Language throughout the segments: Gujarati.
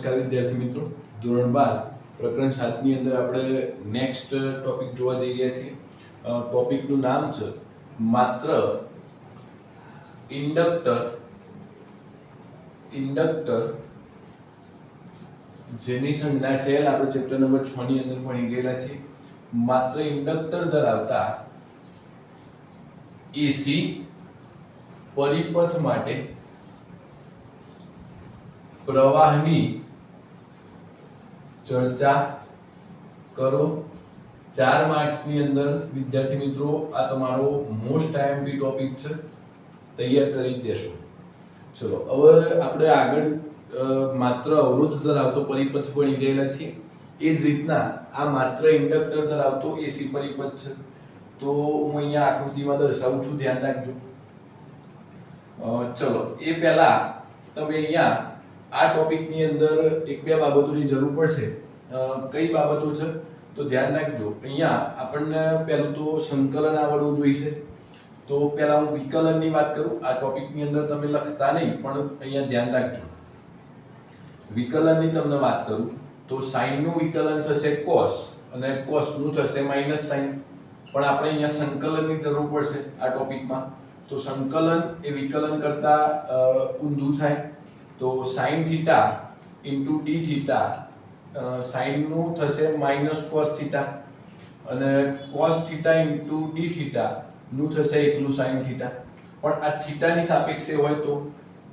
નમસ્કાર વિદ્યાર્થી મિત્રો. ધોરણ બાર, પ્રકરણ સાતની અંદર આપણે નેક્સ્ટ ટોપિક જોવા જઈ રહ્યા છીએ. ટોપિકનું નામ છે, માત્ર ઇન્ડક્ટર ઇન્ડક્ટર જેની સંજ્ઞા છે આપણે ચેપ્ટર નંબર છ ની અંદર ભણી ગયેલા છીએ. માત્ર ઇન્ડક્ટર ધરાવતા એસી પરિપથ માટે પ્રવાહની ચર્ચા કરો. ચાર માર્ક્સની અંદર, વિદ્યાર્થી મિત્રો, આ તમારો મોસ્ટ આઈએમપી ટોપિક છે. તૈયાર કરી દેશો. ચલો, હવે આપણે આગળ માત્ર અવરોધ ધરાવતો પરિપથ ભણી ગયેલા છીએ. એ જ રીતના આ માત્ર ઇન્ડક્ટર ધરાવતો એસી પરિપથ છે. તો હું અહીંયા આકૃતિમાં દર્શાવું છું, ધ્યાન રાખજો. ચલો, એ પહેલા તમે અહીંયા આ ટોપિકની અંદર એક બે બાબતોની જરૂર પડશે. કઈ બાબતો છે? તો ધ્યાન રાખજો. અહીંયા આપણને પહેલું તો સંકલન આવડવું જોઈશે. તો પહેલા હું વિકલનની વાત કરું. આ ટોપિકની અંદર તમે લખતા નહીં, પણ અહીંયા ધ્યાન રાખજો. વિકલનની તમને વાત કરું, તો સાઈનનું વિકલન થશે કોસ અને કોસનું થશે માઇનસ સાઈન પણ આપણે અહીંયા સંકલનની જરૂર પડશે આ ટોપિકમાં તો સંકલન એ વિકલન કરતાં ઊંધું થાય. તો sine theta into d theta સાઈનનું થશે માઇનસ કોસ થીટા અને કોસ થીટા ઇન્ટુ ડી થીટાનું થશે એકલું સાઈન થીટા પણ આ થીટાની સાપેક્ષે હોય તો.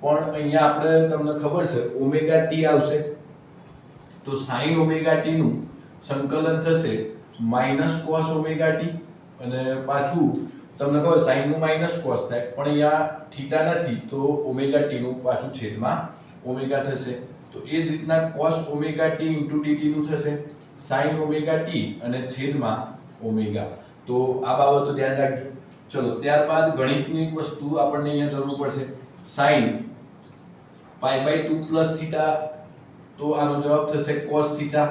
પણ અહીંયા આપણે તમને ખબર છે ઓમેગા ટી આવશે. તો સાઈન ઓમેગા ટીનું સંકલન થશે માઇનસ કોસ ઓમેગા ટી અને પાછું તમને ખબર સાઈનનું માઇનસ કોસ થાય, પણ અહીંયા થીટા નથી, તો ઓમેગા ટીનું પાછું છેદમાં ઓમેગા થશે. તો એ જ રીતના cos omega t into d t નું થશે, સાઈન ઓમેગા ટી અને છેદમાં ઓમેગા. તો આ બાબતો ધ્યાન રાખજો. ચલો, ત્યારબાદ ગણિતની એક વસ્તુ આપણને અહીંયા જરૂર પડશે. Sine pi by two plus theta તો આનો જવાબ થશે કોસ થીટા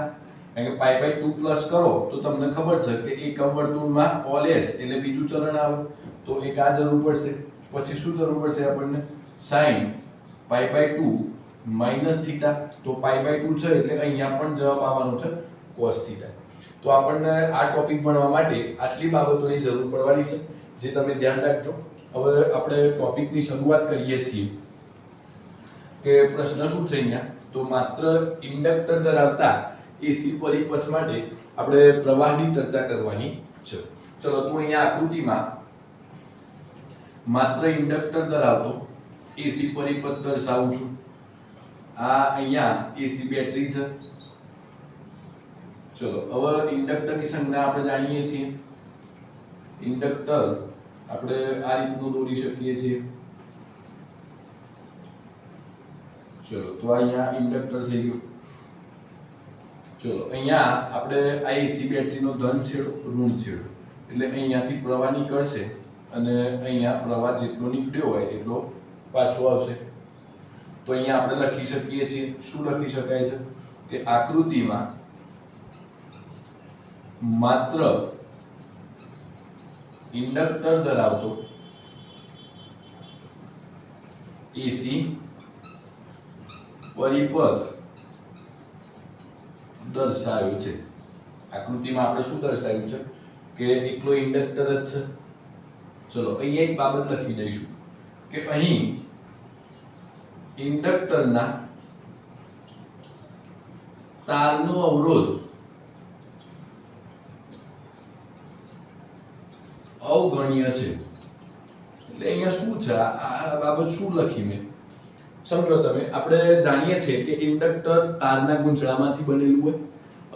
કારણ કે પાઈ બાય ટુ પ્લસ કરો, તો તમને ખબર છે કે એકમ વર્તુળમાં ઓલ એસ એટલે બીજું ચલણ આવે. તો એક આ જરૂર પડશે. પછી શું જરૂર પડશે આપણને? Sine pi by two minus theta તો પાઈ બાય ટુ છે એટલે અહીંયા પણ જવાબ આવવાનો છે કોસ થીટા તો આપણને આ ટોપિક ભણવા માટે આટલી બાબતોની જરૂર પડવાની છે, જે તમે ધ્યાન રાખજો. હવે આપણે ટોપિકની શરૂઆત કરીએ છીએ કે પ્રશ્ન શું છે અહીંયા? તો માત્ર ઇન્ડક્ટર ધરાવતા એસી પરિપથ માટે આપણે પ્રવાહની ચર્ચા કરવાની છે. ચલો, તો અહીંયા આકૃતિમાં માત્ર ઇન્ડક્ટર ધરાવતો એસી પરિપથ દર્શાવું છું. આ અહીંયા એસી બેટરી છે. ચલો, હવે ઇન્ડક્ટરની સંજ્ઞા આપણે જાણીએ છીએ. ઇન્ડક્ટર આપણે આ રીતનું દોરી શકીએ છીએ. ચલો, તો અહીંયા ઇન્ડક્ટર થઈ ગયું. ચલો, અહીંયા આપણે આ એસી બેટરીનો ધન છેડો, ઋણ છેડો. એટલે અહીંયાથી પ્રવાહ નીકળશે અને અહીંયા પ્રવાહ જેટલો નીકળ્યો હોય એટલો પાછો આવશે. તો અહીંયા આપણે લખી શકીએ છીએ, શું લખી શકાય છે? કે આકૃતિમાં માત્ર ઇન્ડક્ટર ધરાવતો એસી પરિપથ દર્શાવ્યું છે. આકૃતિમાં આપણે શું દર્શાવ્યું છે? કે એકલો ઇન્ડક્ટર જ છે. ચલો, અહીંયા એક બાબત લખી દઈશું. કે અહીં ઇન્ડક્ટરના તારનો અવરોધ અવગણ્ય છે. એટલે અહીંયા શું છે? આ બાબત શું લખી મેં? સમજો તમે, આપણે જાણીએ છીએ કે ઇન્ડક્ટર તારના ગુંચળામાંથી બનેલું હોય.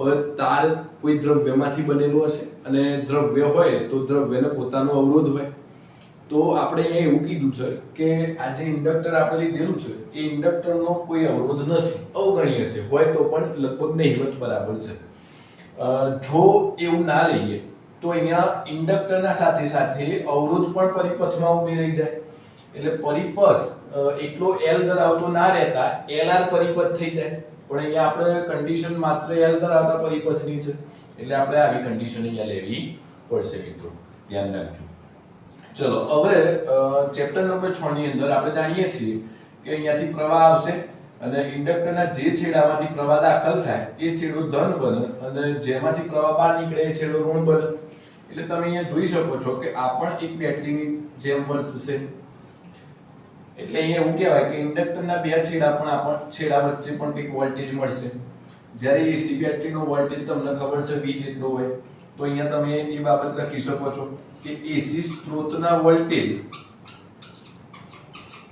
હવે તાર કોઈ દ્રવ્યમાંથી બનેલું હશે અને દ્રવ્ય હોય તો દ્રવ્યને પોતાનો અવરોધ હોય. તો આપણે અહીંયા એવું કીધું છે કે આ જે ઇન્ડક્ટર આપણે લીધેલું છે, એ ઇન્ડક્ટરનો કોઈ અવરોધ નથી. અવગણ્ય છે. હોય તો પણ લગભગ નહીવત બરાબર છે. જો એવું ના લઈએ, તો અહીંયા ઇન્ડક્ટરના સાથે સાથે અવરોધ પણ પરિપથમાં ઉમેરાઈ જાય. એટલે પરિપથ એટલો એલ ધરાવતો ના રહેતા એલઆર પરિપથ થઈ જાય. પણ અહીંયા આપણે કન્ડિશન માત્ર એલ ધરાવતા પરિપથની છે. એટલે આપણે આવી કન્ડિશન અહીંયા લેવી પડશે મિત્રો. ધ્યાન રાખજો. ચલો, હવે ચેપ્ટર નંબર 6 ની અંદર આપણે જાણીએ છીએ કે અહીંયાથી પ્રવાહ આવશે અને ઇન્ડક્ટરના જે છેડામાંથી પ્રવાહ દાખલ થાય, એ છેડો ધન બને અને જેમાંથી પ્રવાહ બહાર નીકળે, એ છેડો ઋણ બને. એટલે તમે અહીંયા જોઈ શકો છો કે આ પણ એક બેટરીની જેમ વર્તશે. એટલે અહીંયા એવું કહેવાય કે ઇન્ડક્ટરના બે છેડા પણ આપણ, છેડા વચ્ચે પણ કંઈક વોલ્ટેજ મળશે. જ્યારે એસી નો વોલ્ટેજ તમને ખબર છે V જેટલો હોય, તો અહીંયા તમે એ બાબત લખી શકો છો કે એસી સ્ત્રોતના વોલ્ટેજ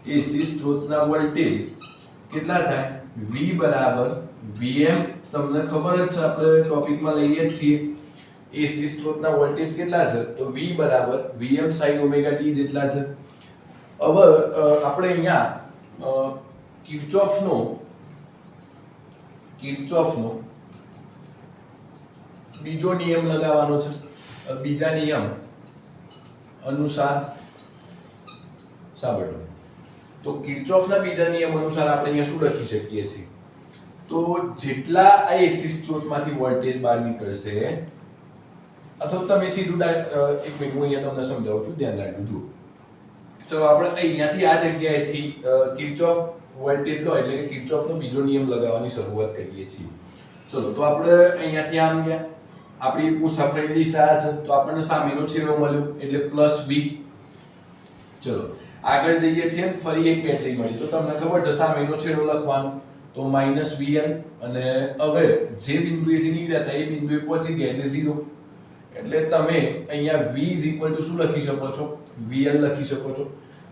એસી સ્ત્રોતના વોલ્ટેજ કેટલા થાય? V બરાબર Vm, તમને ખબર જ છે, આપણે ટોપિકમાં લઈએ છીએ. એસી સ્ત્રોતના વોલ્ટેજ કેટલા છે? તો V બરાબર Vm sin ઓમેગા t જેટલા છે. હવે આપણે અહીંયા કિર્ચોફનો કિર્ચોફનો બીજો નિયમ લગાવવાનો છે. બીજા નિયમ અનુસાર, સાંભળો. તો કિર્ચોફના બીજા નિયમ અનુસાર આપણે અહીંયા શું લખી શકીએ છીએ? તો જેટલા આ એસી સ્ત્રોતમાંથી વોલ્ટેજ બહાર નીકળશે, અથવા તમે સીધું એક મિનિટ, હું અહીંયા તમને સમજાવું છું, ધ્યાન રાખજો. જુઓ. તો આપણે અહીંયાથી આ જગ્યાએથી કિર્ચોફ વોલ્ટેજ લો એટલે કે કિર્ચોફનો બીજો નિયમ લગાવવાની શરૂઆત કરીએ છીએ. ચલો, તો આપણે અહીંયાથી આમ ગયા. આપણી મુસાફરી દિશા છે, તો આપણને સામેનો છેડો મળ્યો, એટલે પ્લસ બી. ચલો, આગળ જઈએ છીએ, ફરી એક બેટરી મળી. તો તમને ખબર છે, સામેનો છેડો લખવાનો. તો માઇનસ વીએલ અને હવે જે બિંદુએથી નીકળ્યા હતા, એ બિંદુએ પહોંચી ગયા, એટલે ઝીરો. એટલે તમે અહીંયા v ઇઝ ઇક્વલ ટુ શું લખી શકો છો? Vl લખી શકો છો.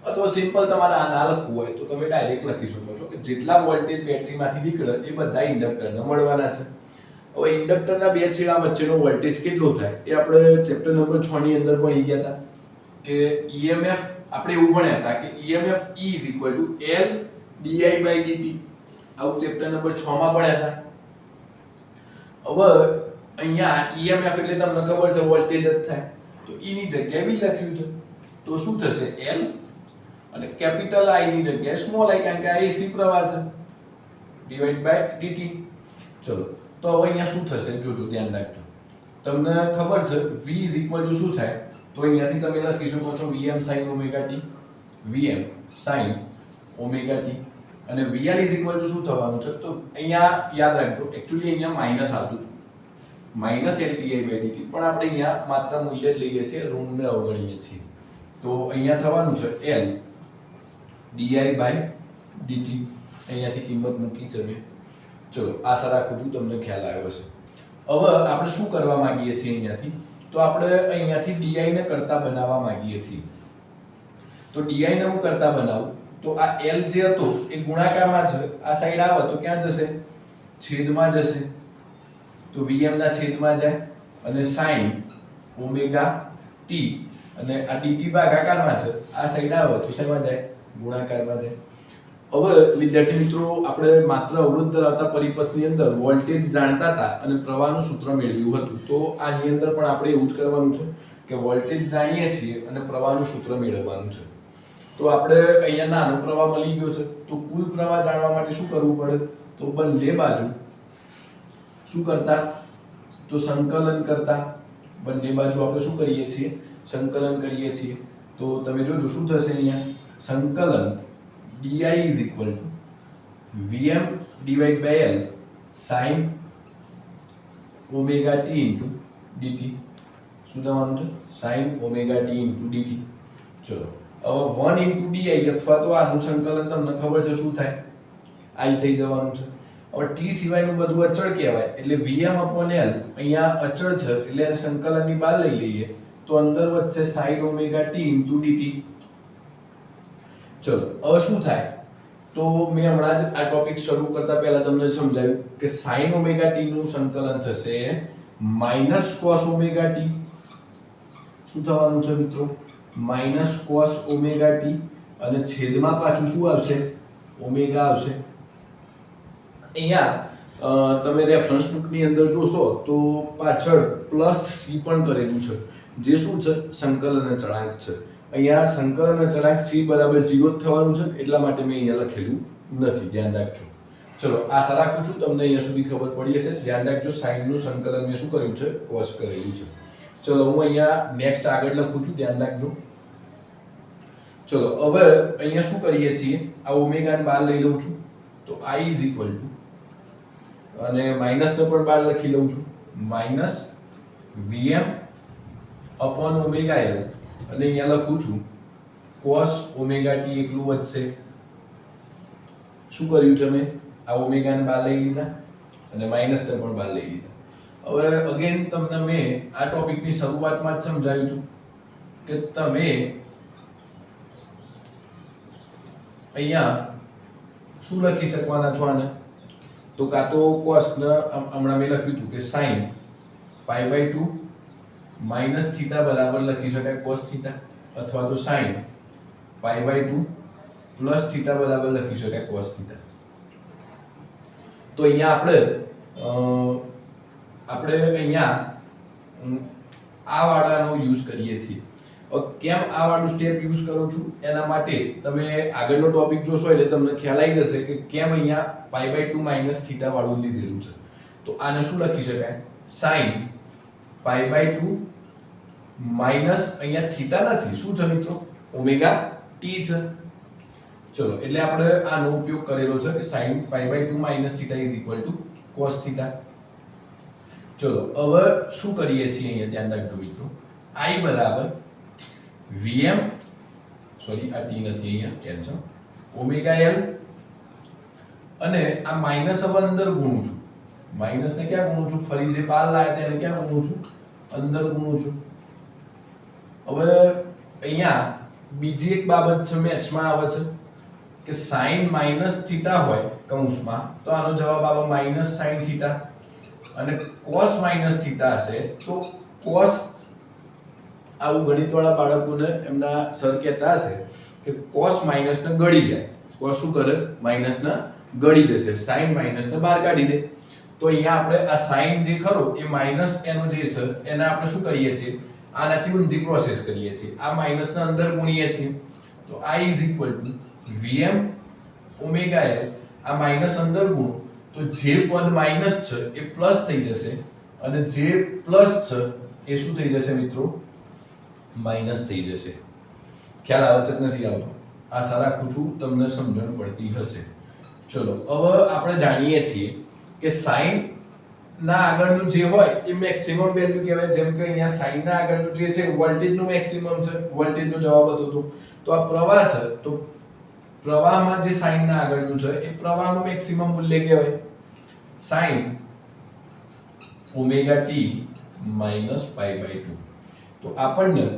અથવા સિમ્પલ તમારે આ ના લખવું હોય તો તમે ડાયરેક્ટ લખી શકો છો કે જેટલા વોલ્ટેજ બેટરીમાંથી નીકળે એ બધા ઇન્ડક્ટરને મળવાના છે. હવે ઇન્ડક્ટરના બે છેડા વચ્ચેનો વોલ્ટેજ કેટલો થાય? એ આપણે ચેપ્ટર નંબર 6 ની અંદર ભણી ગયા હતા કે EMF આપણે એવું ભણ્યા હતા કે EMF E is equal to L di by dt. આવું ચેપ્ટર નંબર 6 માં ભણ્યા હતા. હવે અહીંયા EMF એટલે તમને ખબર છે વોલ્ટેજ જ થાય. તો E ની જગ્યાએ V લખ્યું છે. તો શું થશે? L અને કેપિટલ I ની જગ્યાએ સ્મોલ i કારણ કે આ AC પ્રવાહ છે. Divide by dt. ચલો, તો હવે અહીંયા શું થશે? જોજો, ધ્યાન રાખજો. તમને ખબર છે, v ઇઝ શું થાય? તો અહીંયાથી તમે લખી શકો છો vm sin omega t. Vm sin t. અને vr ઇઝ શું થવાનું છે? તો અહીંયા યાદ રાખજો એકચ્યુઅલી અહીંયા માઇનસ આવતું માઇનસ એલ બાય ડીટી પણ આપણે અહીંયા માત્ર મૂલ્ય જ લઈએ છીએ, ઋણને અવગણીએ છીએ. તો અહીંયા થવાનું છે એલ ડીઆઈ બાય ડીટી અહીંયાથી કિંમત મૂકી છે ચલો, આશા રાખું છું તમને ખ્યાલ આવ્યો છે હવે આપણે શું કરવા માંગીએ છીએ અહીંયાથી? તો આપણે અહીંયાથી ડીઆઈ ને કરતા બનાવવા માંગીએ છીએ. તો ડીઆઈ ને હું કરતા બનાવું? તો આ એલ જે હતો, એ ગુણાકારમાં છે આ સાઈડ આવે તો ક્યાં જશે? છેદમાં જશે. તો vm ના છેદમાં જાય અને sin ઓમેગા t અને આ dt ભાગાકારમાં છે. આ સાઈડ આવે તો શેમાં જાય? ગુણાકારમાં જાય. હવે વિદ્યાર્થી મિત્રો, આપણે માત્ર અવરોધ ધરાવતા પરિપથની અંદર વોલ્ટેજ જાણતા હતા અને પ્રવાહનું સૂત્ર મેળવ્યું હતું. તો આની અંદર પણ આપણે એવું જ કરવાનું છે કે વોલ્ટેજ જાણીએ છીએ અને પ્રવાહનું સૂત્ર મેળવવાનું છે. તો આપણે અહીંયા નાનો પ્રવાહ મળી ગયો છે. તો કુલ પ્રવાહ જાણવા માટે શું કરવું પડે? તો બંને બાજુ શું કરતા? તો સંકલન કરતા. બંને બાજુ આપણે શું કરીએ છીએ? સંકલન કરીએ છીએ. તો તમે જોજો, શું થશે અહીંયા? સંકલન d i is equal to v m divide by L sin omega t into d t શું થવાનું છે? sin omega t into d t ચલો. હવે વન ઇન્ટુ ડીઆઈ અથવા તો આનું સંકલન તમને ખબર છે શું થાય? આઈ થઈ જવાનું છે. હવે ટી સિવાયનું બધું અચળ કહેવાય. એટલે વીએમ અપોન એલ અહીંયા અચળ છે, એટલે એને સંકલનની બહાર લઈ લઈએ, તો અંદર વધશે sine omega t into d t ચલો, હવે શું થાય? તો મેં હમણાં જ આ ટોપિક શરૂ કરતા પહેલા તમને સમજાવ્યું કે સાઈન ઓમેગા ટી નું સંકલન થશે માઇનસ કોસ ઓમેગા ટી શું થવાનું છે મિત્રો? માઇનસ કોસ ઓમેગા ટી અને છેદમાં પાછું શું આવશે? ઓમેગા આવશે. અહીંયા તમે રેફરન્સ બુકની અંદર જોશો તો પાછળ પ્લસ સી પણ કરેલું છે. જે શું છે? સંકલન ચળાંક છે. અહીંયા સંકલન ચળાંક સી બરાબર ઝીરો જ થવાનું છે, એટલા માટે મેં અહીંયા લખેલું નથી. ધ્યાન રાખજો. ચલો, આશા રાખું છું તમને અહીંયા સુધી ખબર પડી હશે. ધ્યાન રાખજો સાઈનનું સંકલન મેં શું કર્યું છે? કોસ કરેલું છે. ચલો, હું અહીંયા નેક્સ્ટ આગળ લખું છું. ધ્યાન રાખજો. ચલો, હવે અહીંયા શું કરીએ છીએ? આ ઓમેગાન બહાર લઈ લઉં છું. તો આ ઇઝ ઇક્વલ ટુ અને માઇનસ ને પણ બહાર લખી લઉં છું. Minus v m upon omega L અને અહીંયા લખું છું કોસ ઓમેગા ટી એકલું વધશે. શું કર્યું છે મેં આ ઓમેગાને બહાર લઈ લીધા અને માઇનસને પણ બહાર લઈ લીધા. હવે અગેન તમને મેં આ ટોપિકની શરૂઆતમાં જ સમજાવ્યું હતું કે તમે અહીંયા શું લખી શકવાના છો આને? તો કાં તો cos ને હમણાં મેં લખ્યું હતું કે sin pi by two minus theta બરાબર લખી શકાય cos થીટા અથવા તો sin pi by two plus theta બરાબર લખી શકાય cos થીટા તો અહીંયા આપણે આપણે અહીંયા આ વાળાનો યુઝ કરીએ છીએ. કેમ આ વાળું સ્ટેપ યુઝ કરું છું? એના માટે તમે આગળનો ટોપિક જોશો એટલે તમને ખ્યાલ આવી જશે કે કેમ અહીંયા pi by two minus theta વાળું લીધેલું છે. તો આને શું લખી શકાય? Sine pi by two minus અહીંયા થીટા નથી. શું છે મિત્રો? ઓમેગા ટી છે. ચલો, એટલે આપણે આનો ઉપયોગ કરેલો છે કે sine pi by two minus theta is equal to cos theta ચલો, હવે શું કરીએ છીએ અહીંયા? ધ્યાન રાખજો મિત્રો. આઈ બરાબર vm સોરી આ t નથી અહીંયા કેન્સલ ઓમેગા l. અને આ માઇનસ હવે અંદર ગુણું છું. માઇનસ ને ક્યાં ગુણું છું? ફરી જે પાર લાયા તેને ક્યાં ગુણું છું? અંદર ગુણું છું. હવે અહીંયા બીજી એક બાબત છે મેથ્સમાં આવે છે, કે સાઈન માઇનસ થીટા હોય કૌંસમાં, તો આનો જવાબ આવે માઇનસ સાઇન થીટા અને કોસ માઇનસ થીટા હશે, તો cos આવું ગણિતવાળા બાળકોને એમના સર કહેતા હશે કે કોસ માઇનસને ગળી જાય. કોસ શું કરે? માઇનસને ગળી દેશે સાઇન માઇનસને બહાર કાઢી દે. તો અહીંયા આપણે આ સાઇન જે ખરો એ માઇનસ એનો જે છે, એને આપણે શું કરીએ છીએ? આનાથી ઊંધી પ્રોસેસ કરીએ છીએ. આ માઇનસને અંદર ગુણીએ છીએ. તો આ is equal to v m omega L આ માઇનસ અંદર ગુણો. તો જે પદ માઇનસ છે એ પ્લસ થઈ જશે. અને જે પ્લસ છે એ શું થઈ જશે મિત્રો? માઇનસ થઈ જશે. ખ્યાલ આવે છે નથી આવતો? આ સારા છું તમને સમજણ પડતી હશે. ચલો, હવે આપણે જાણીએ છીએ કે સાઈન ના આગળનું જે હોય એ મેક્સિમમ વેલ્યુ કહેવાય. જેમ કે અહીંયા સાઈન ના આગળનું જે છે વોલ્ટેજનું મેક્સિમમ છે. વોલ્ટેજનો જવાબ હતો તો. તો આ પ્રવાહ છે, તો પ્રવાહમાં જે સાઈન ના આગળનું છે, એ પ્રવાહનું મેક્સિમમ મૂલ્ય કહેવાય. Sine omega t minus pi by two તો આપણને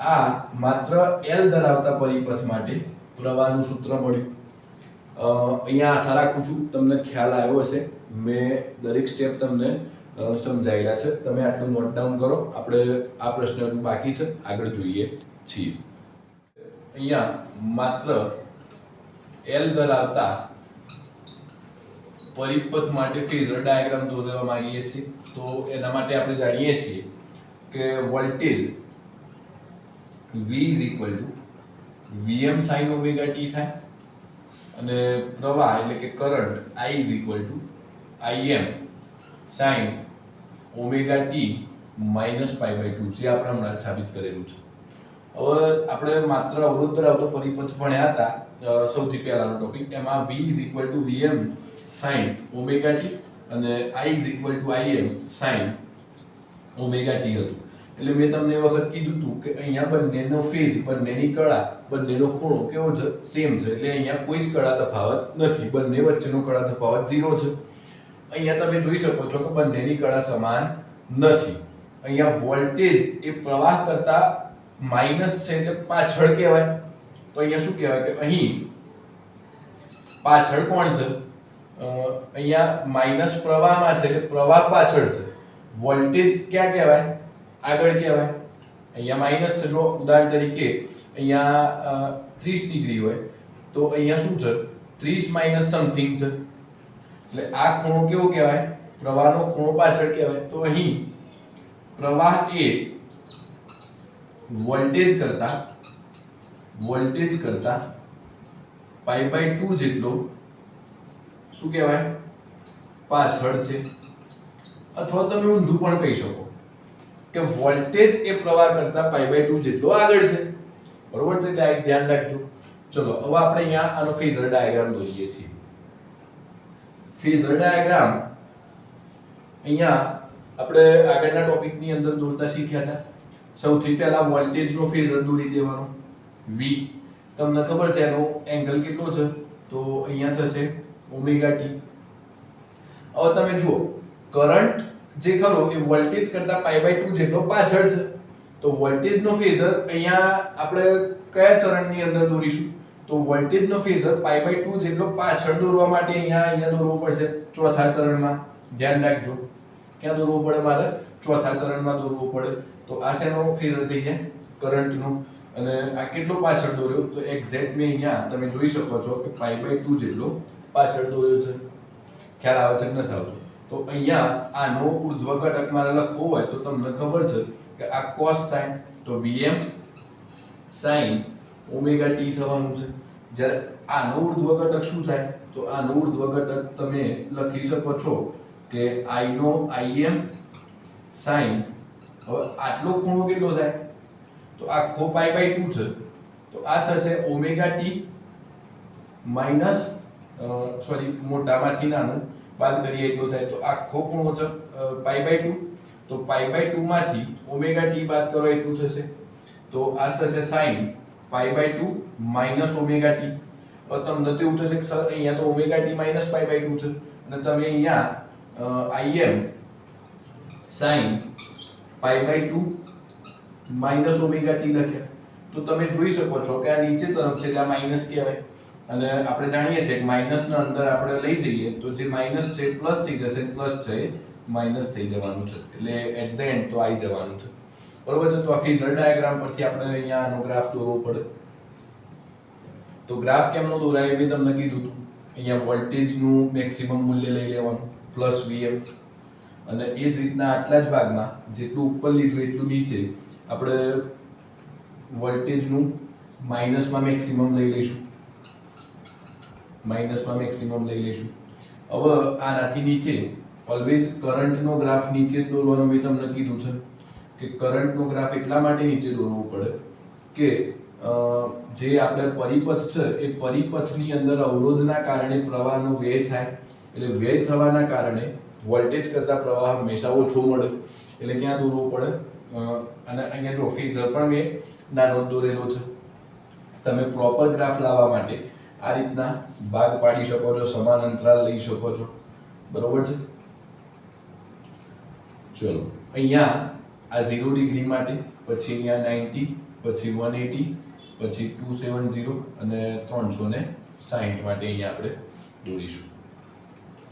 આ માત્ર એલ ધરાવતા પરિપથ માટે પ્રવાહનું સૂત્ર મળ્યું. અહીંયા આશા રાખું છું તમને ખ્યાલ આવ્યો હશે. મેં દરેક સ્ટેપ તમને સમજાવેલા છે. તમે આટલું નોટ ડાઉન કરો. આપણે આ પ્રશ્ન હજુ બાકી છે. આગળ જોઈએ છીએ. અહીંયા માત્ર એલ ધરાવતા પરિપથ માટે ફેઝર ડાયાગ્રામ દોરવા માંગીએ છીએ. તો એના માટે આપણે જાણીએ છીએ કે voltage V is equal to Vm sin omega t થાય અને પ્રવાહ એટલે કે current I is equal to Im sin omega t minus pi by 2 જે આપણે હમણાં સાબિત કરેલું છે હવે આપણે માત્ર અવરોધ ધરાવતો પરિપથ ભણ્યા હતા સૌથી પહેલાનો ટોપિક એમાં V is equal to Vm sin omega t અને I is equal to Im sin omega t હતું એટલે મેં તમને એ વખત કીધું હતું કે અહીંયા બંનેનો ફેઝ, બંનેની કળા, બંનેનો ખૂણો કેવો છે? સેમ છે. એટલે અહીંયા કોઈ જ કળા તફાવત નથી. બંને વચ્ચેનો કળા તફાવત ઝીરો છે. અહીંયા તમે જોઈ શકો છો કે બંનેની કળા સમાન નથી. અહીંયા વોલ્ટેજ એ પ્રવાહ કરતા માઇનસ છે એટલે પાછળ કહેવાય. તો અહીંયા શું કહેવાય કે અહીં પાછળ કોણ છે? અહીંયા માઇનસ પ્રવાહમાં છે એટલે પ્રવાહ પાછળ છે. વોલ્ટેજ ક્યાં કહેવાય? આગળ કહેવાય. અહીંયા માઇનસ છે, જો ઉદાહરણ તરીકે અહીંયા ત્રીસ ડિગ્રી હોય, તો અહીંયા શું છે? ત્રીસ માઇનસ સમથિંગ છે. એટલે આ ખૂણો કેવો કહેવાય? પ્રવાહનો ખૂણો પાછળ કહેવાય. તો અહીં પ્રવાહ એ વોલ્ટેજ કરતા વોલ્ટેજ કરતા પાઈ બાય ટુ જેટલો શું કહેવાય? પાછળ છે. અથવા તમે ઊંધું પણ કહી શકો. કે વોલ્ટેજ એ પ્રવાહ કરતા પાઈ બાય જેટલો આગળ છે. બરોબર છે? એટલે આ ધ્યાન રાખજો. ચલો, હવે આપણે અહીંયા આનો ફેઝર ડાયાગ્રામ દોરીએ છીએ. ફેઝર ડાયાગ્રામ અહીંયા આપણે આગળના ટોપિકની અંદર દોરતા શીખ્યા હતા. સૌથી પહેલા વોલ્ટેજનો ફેઝર દોરી દેવાનો. V. તમને ખબર છે એનો એંગલ કેટલો છે? તો અહીંયા થશે ઓમેગા ટી હવે તમે જુઓ કરંટ જે ખરો એ વોલ્ટેજ કરતા પાઈ બાય ટુ જેટલો પાછળ છે. તો વોલ્ટેજનો ફેઝર અહીંયા આપણે કયા ચરણની અંદર દોરીશું? તો વોલ્ટેજનો ફેઝર પાઈ બાય ટુ જેટલો પાછળ દોરવા માટે અહીંયા અહીંયા દોરવો પડશે ચોથા ચરણમાં. ધ્યાન રાખજો. ક્યાં દોરવું પડે મારે? ચોથા ચરણમાં દોરવું પડે. તો આ શેનો ફેઝર થઈ જાય કરંટનો. અને આ કેટલો પાછળ દોર્યો? તો એક્ઝેક્ટ મેં અહીંયા તમે જોઈ શકો છો કે પાઈ બાય ટુ જેટલો પાછળ દોર્યો છે. ખ્યાલ આવે છે કે નથી આવતો તો અહીંયા આનો ઉર્ધ્વ ઘટક મારે લખવો હોય તો તમને ખબર છે કે આ cos થાય તો vm sin ઓમેગા t થવાનું છે. જ્યારે આનો ઉર્ધ્વ ઘટક શું થાય તો આનો ઉર્ધ્વ ઘટક તમે લખી શકો છો કે i નો im sin હવે આટલો ખૂણો કેટલો થાય? તો આખો પાઈ બાય ટુ છે. તો આ થશે ઓમેગા ટી માઇનસ સોરી મોટામાંથી નાનું બાદ કરીએ એટલો થાય તો આખો ખૂણો છે પાઈ બાય ટુ તો પાઈ બાય ટુ માંથી ઓમેગા ટી બાદ કરો એટલું થશે. તો આ થશે sine pi by two minus omega t હવે તમને તો એવું થશે કે સર અહીંયા તો omega t minus pi by two છે. અને તમે અહીંયા I m sine pi by two minus omega t લખ્યા. તો તમે જોઈ શકો છો કે આ નીચે તરફ છે, એટલે આ માઇનસ કહેવાય. અને આપણે જાણીએ છીએ કે માઇનસના અંદર આપણે લઈ જઈએ તો જે માઇનસ છે પ્લસ થઈ જશે પ્લસ છે માઇનસ થઈ જવાનું છે. એટલે એટ ધ એન્ડ તો આવી જવાનું છે. બરોબર છે? તો આ ફેઝર ડાયાગ્રામ પરથી આપણે અહીંયા આનો ગ્રાફ દોરવો પડે. તો ગ્રાફ કેમનો દોરાય? એ બી તમને કીધું હતું. અહીંયા વોલ્ટેજનું મેક્સિમમ મૂલ્ય લઈ લેવાનું પ્લસ વીએમ અને એ જ રીતના આટલા જ ભાગમાં જેટલું ઉપર લીધું એટલું નીચે આપણે વોલ્ટેજનું માઇનસમાં મેક્સિમમ લઈ લઈશું. માઇનસમાં મેક્સિમમ લઈ લઈશું. હવે આનાથી નીચે ઓલવેઝ કરંટનો ગ્રાફ નીચે દોરવાનો મેં તમને કીધું છે કે કરંટનો ગ્રાફ એટલા માટે નીચે દોરવો પડે કે જે આપણે પરિપથ છે એ પરિપથની અંદર અવરોધના કારણે પ્રવાહનો વ્યય થાય. એટલે વ્યય થવાના કારણે વોલ્ટેજ કરતા પ્રવાહ હંમેશા ઓછો મળે. એટલે ક્યાં દોરવો પડે? અને અહીંયા જો ફેઝર પણ મેં નાનો દોરેલો છે. તમે પ્રોપર ગ્રાફ લાવવા માટે આ રીતના ભાગ પાડી શકો છો, સમાન અંતરાલ લઈ શકો છો. બરોબર છે? ચલો, અહીંયા આ ઝીરો ડિગ્રી માટે, પછી અહીંયા નાઇન્ટી પછી વન એટી પછી ટુ સેવન ઝીરો અને ત્રણસો ને સાહીઠ માટે અહીંયા આપણે દોરીશું.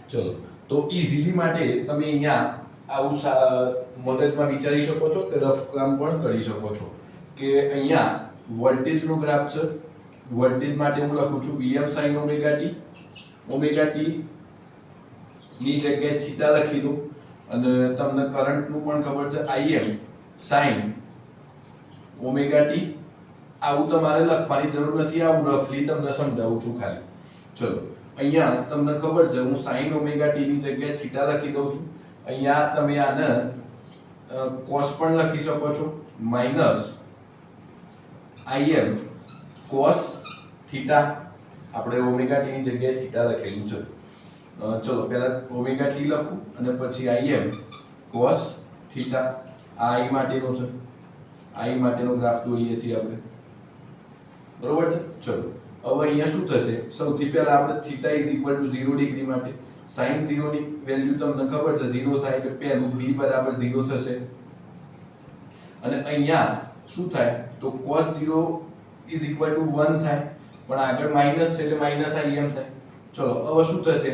ચલો, તો ઇઝીલી માટે તમે અહીંયા આવું મગજમાં વિચારી શકો છો કે રફ કામ પણ કરી શકો છો. કે અહીંયા વોલ્ટેજનો ગ્રાફ છે વોલ્ટેજ માટે હું લખું છું Vm સાઇન ઓમેગા ટી ની જગ્યાએ થીટા લખી દઉં. અને તમને કરંટનું પણ ખબર છે, Im સાઇન ઓમેગા આવું તમારે લખવાની જરૂર નથી, આવું રફલી તમને સમજાવું છું ખાલી. ચલો, અહીંયા તમને ખબર છે, હું sin ઓમેગા ટી ની જગ્યાએ થીટા લખી દઉં છું. અહીંયા તમે આને કોસ પણ લખી શકો છો માઇનસ Im કોસ થીટા. આપણે ઓમેગા ટીની જગ્યાએ થીટા લખેલું છે. ચલો, પહેલાં ઓમેગા ટી લખું અને પછી આઈએમ કોસ થીટા. આ આઈ માટેનો છે. આઈ માટેનો ગ્રાફ દોરીએ છીએ આપણે. બરોબર છે? ચલો, હવે અહીંયા શું થશે? સૌથી પહેલાં આપણે theta is equal to zero degree માટે sin 0 ની વેલ્યુ તમને ખબર છે ઝીરો થાય એટલે પહેલું વી બરાબર ઝીરો થશે. અને અહીંયા શું થાય? તો cos zero is equal to one થાય. પણ આગળ માઇનસ છે એટલે માઇનસ એમ થાય. ચલો, હવે શું થશે?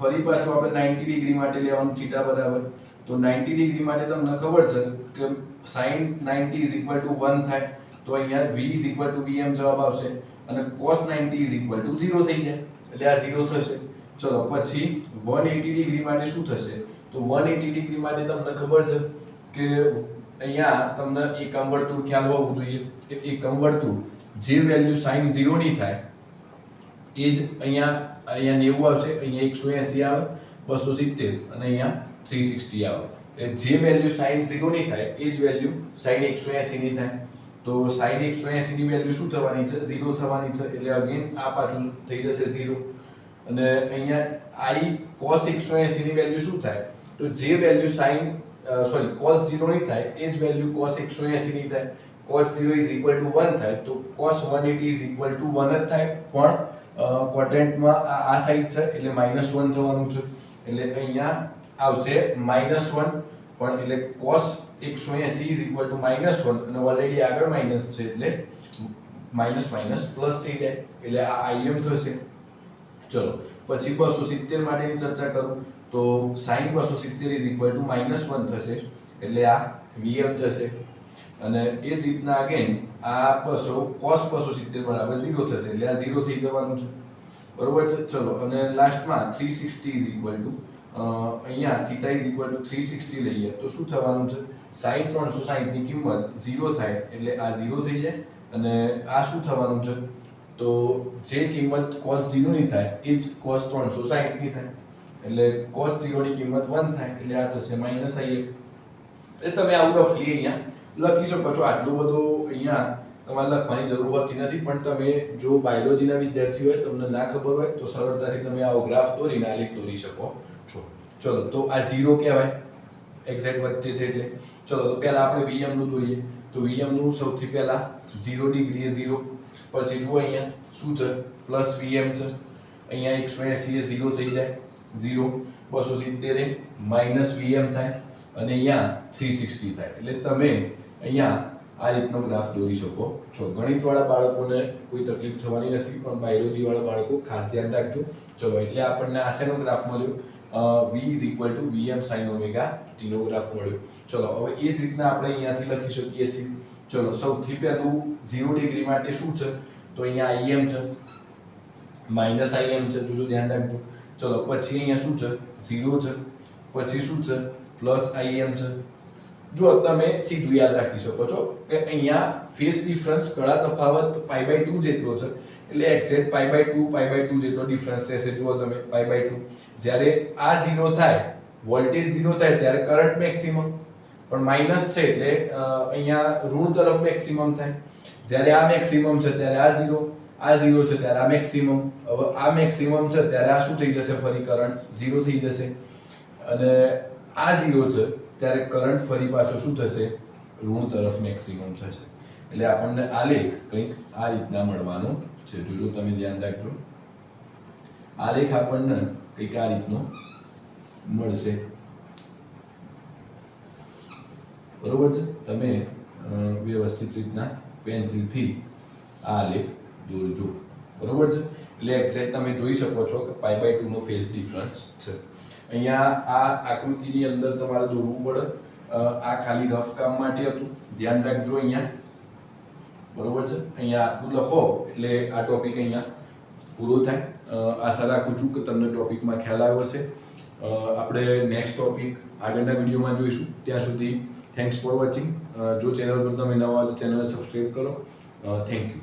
ફરી પાછું આપણે 90 ડિગ્રી માટે લેવાનું થીટા બરાબર. તો 90 ડિગ્રી માટે તમને ખબર છે કે sine ninety is equal to one થાય. તો અહીંયા v is equal to m જવાબ આવશે અને cos ninety is equal to zero થઈ જાય. એટલે આ ઝીરો થશે. ચલો, પછી વન એટી ડિગ્રી માટે શું થશે? તો વન એટી ડિગ્રી માટે તમને ખબર છે કે અહીંયા તમને એકમ વર્તુળ ખ્યાલ હોવું જોઈએ. કે એકમ વર્તુળ જે વેલ્યુ sin 0 ની થાય, એ જ અહીંયા અહીંયા 90 આવશે, અહીંયા 180 આવે 270 અને અહીંયા 360 આવે. એટલે જે વેલ્યુ sin 0 ની થાય, એ જ વેલ્યુ સાઈન એકસો એંસીની થાય. તો સાઈન એકસો એંસીની વેલ્યુ શું થવાની છે? ઝીરો થવાની છે, એટલે અગેન આ પાછું થઈ જશે ઝીરો અને અહીંયા આઈ કોસ એકસો એંસીની વેલ્યુ શું થાય? તો જે વેલ્યુ સાઈન સોરી cos 0 ની થાય, એ જ વેલ્યુ કોસ એકસો એંસીની થાય. Cos 0 is equal to 1 થાય, તો cos 180 is equal to 1 જ થાય. પણ ક્વોડ્રન્ટમાં આ આ સાઈડ છે, એટલે માઇનસ વન થવાનું છે. એટલે અહીંયા આવશે માઇનસ વન પણ એટલે cos 180 is equal to minus 1 અને ઓલરેડી આગળ માઇનસ છે, એટલે માઇનસ માઇનસ પ્લસ થઈ જાય. એટલે આ im થશે. ચલો, પછી બસો સિત્તેર માટેની ચર્ચા કરું. તો સાઈન બસો સિત્તેર is equal to minus one થશે, એટલે આ વીએમ થશે. અને એ જ રીતના અગેન આ બસો કોસ બસો સિત્તેર બરાબર ઝીરો થશે. એટલે આ ઝીરો થઈ જવાનું છે. બરોબર છે? ચલો, અને લાસ્ટમાં three sixty is equal to અહીંયા theta is equal to three sixty લઈએ તો શું થવાનું છે? સાઈન ત્રણસો સાહીઠની કિંમત ઝીરો થાય, એટલે આ ઝીરો થઈ જાય. અને આ શું થવાનું છે? તો જે કિંમત cos 0 ની થાય, એ જ કોસ ત્રણસો સાહીઠની થાય. એટલે કોસ ઝીરોની કિંમત વન થાય, એટલે આ થશે માઇનસ આઈએ. એટલે તમે આઉટ ઓફ લી અહીંયા. લખી શકો છો. આટલું બધું અહીંયા તમારે લખવાની જરૂર હોતી નથી, પણ તમે જો બાયોલોજીના વિદ્યાર્થી હોય, તમને ના ખબર હોય, તો સરળતાથી તમે આવો ગ્રાફ દોરીને આલેખ દોરી શકો છો. ચલો, તો આ ઝીરો કહેવાય. એક્ઝેક્ટ વચ્ચે છે એટલે. ચલો, તો પહેલાં આપણે વીએમનું દોરીએ. તો વીએમનું સૌથી પહેલાં ઝીરો ડિગ્રી એ ઝીરો પછી જુઓ અહીંયા શું છે? પ્લસ વીએમ છે. અહીંયા એકસો એસી એ ઝીરો થઈ જાય. ઝીરો બસો સિત્તેર માઇનસ વીએમ થાય. અને અહીંયા થ્રી સિક્સટી થાય. એટલે તમે અહીંયા આ રીતનો ગ્રાફ દોરી શકો. છો ગણિતવાળા બાળકોને કોઈ તકલીફ થવાની નથી, પણ બાયોલોજીવાળા બાળકો ખાસ ધ્યાન રાખજો. ચલો, એટલે આપણને આ શેનો ગ્રાફ મળ્યો. V is equal to v m sine omega ટીનો graph મળ્યો. ચલો, હવે એ જ રીતના આપણે અહીંયાથી લખી શકીએ છીએ. ચલો, સૌથી પહેલું ઝીરો ડિગ્રી માટે શું છે? તો અહીંયા આઈએમ છે. માઇનસ આઈએમ છે. જોજો, ધ્યાન રાખજો. ચલો, પછી અહીંયા શું છે? ઝીરો છે. પછી શું છે? પ્લસ આઈએમ છે. જો તમે સીધું યાદ રાખી શકો છો કે અહીંયા ફેસ ડિફરન્સ કળા તફાવત પાઈ બાય ટુ જેટલો છે, એટલે exact pi by two pi by two જેટલો ડિફરન્સ રહેશે. જુઓ તમે પાઈ બાય ટુ જ્યારે આ ઝીરો થાય વોલ્ટેજ ઝીરો થાય, ત્યારે કરંટ મેક્સિમમ પણ માઇનસ છે એટલે અહીંયા ઋણ તરફ મેક્સિમમ થાય. જ્યારે આ મેક્સિમમ છે, ત્યારે આ ઝીરો આ ઝીરો છે, ત્યારે આ મેક્સિમમ હવે આ મેક્સિમમ છે, ત્યારે આ શું થઈ જશે? ફરી કરંટ ઝીરો થઈ જશે. અને આ ઝીરો છે ત્યારે કરંટ ફરી પાછો શું થશે? ઋણ તરફ મેક્સિમમ થશે. એટલે આપણને આલેખ કંઈક આ રીતના મળવાનો છે. જોજો તમે ધ્યાન રાખજો. આલેખ આપણને કંઈક આ રીતનો મળશે. બરોબર છે? તમે વ્યવસ્થિત રીતના પેન્સિલથી આ આલેખ દોરજો. બરોબર છે? એટલે એક્ઝેક્ટ તમે જોઈ શકો છો કે પાઈ બાય ટુનો ફેસ ડિફરન્સ છે. અહીંયા આ આકૃતિની અંદર તમારે દોરવું પડે. આ ખાલી રફ કામ માટે હતું. ધ્યાન રાખજો અહીંયા. બરોબર છે? અહીંયા આટલું લખો એટલે આ ટોપિક અહીંયા પૂરો થાય. આશા રાખું છું કે તમને ટોપિકમાં ખ્યાલ આવ્યો છે આપણે નેક્સ્ટ ટોપિક આગળના વિડીયોમાં જોઈશું. ત્યાં સુધી થેન્ક્સ ફોર વોચિંગ જો ચેનલ પર તમે નવા ચેનલને સબસ્ક્રાઈબ કરો. Thank you